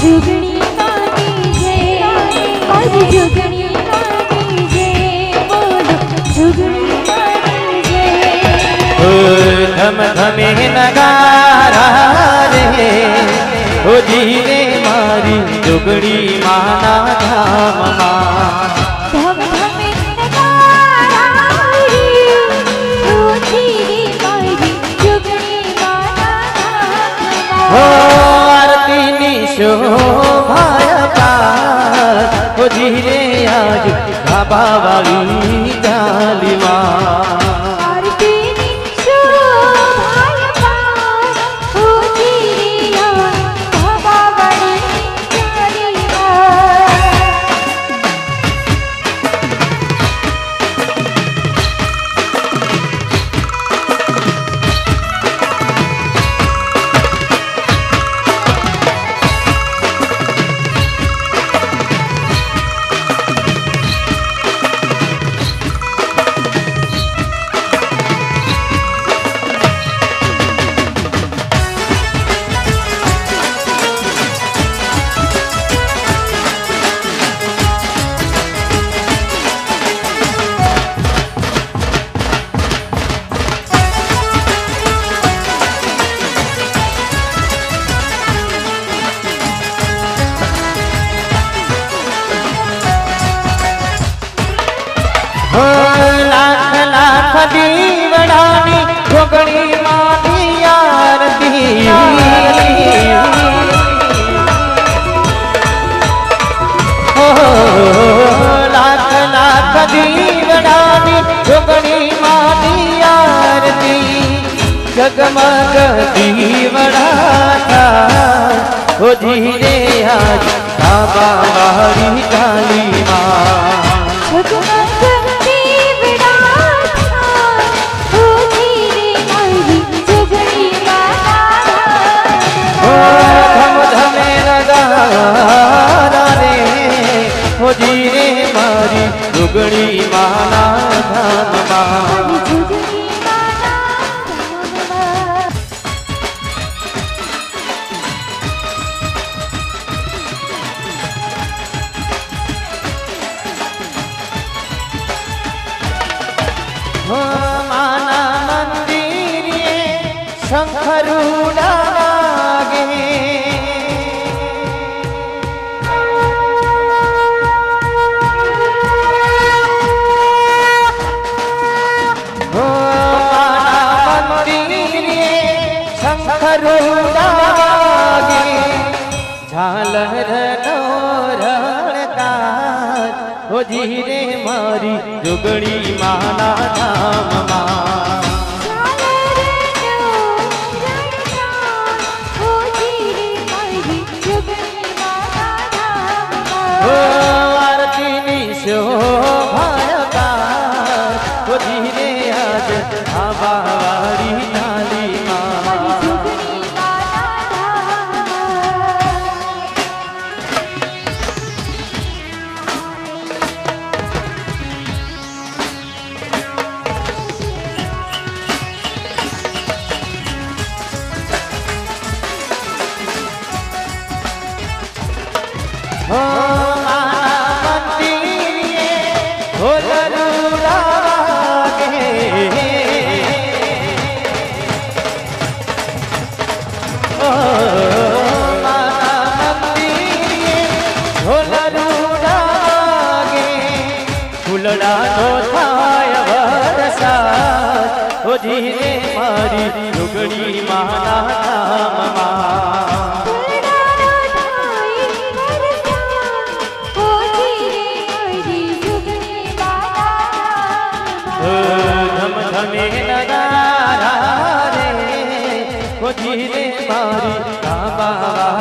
જુગણી માની જય મારી જુગણી માની જય બોલો જુગણી માની નગારા રે ઓ જીને મારી જોગડી માના પાર ઓ જીરે આજ બાબા વાળી દીવડાની જોગણી માની આરતી લાખ લાખ દીવડાની જોગણી માની આરતી જગમગ દીવડા ઓ ધીરે આજ, બાબા મારી કાલીમાં જગમગ શંખરુડા ધીરે મારી જોગણી માના ધામમાં ધીરે મારી લુગડી માના ધામમાં ધમ ધમે નગારા રે મારી બાબા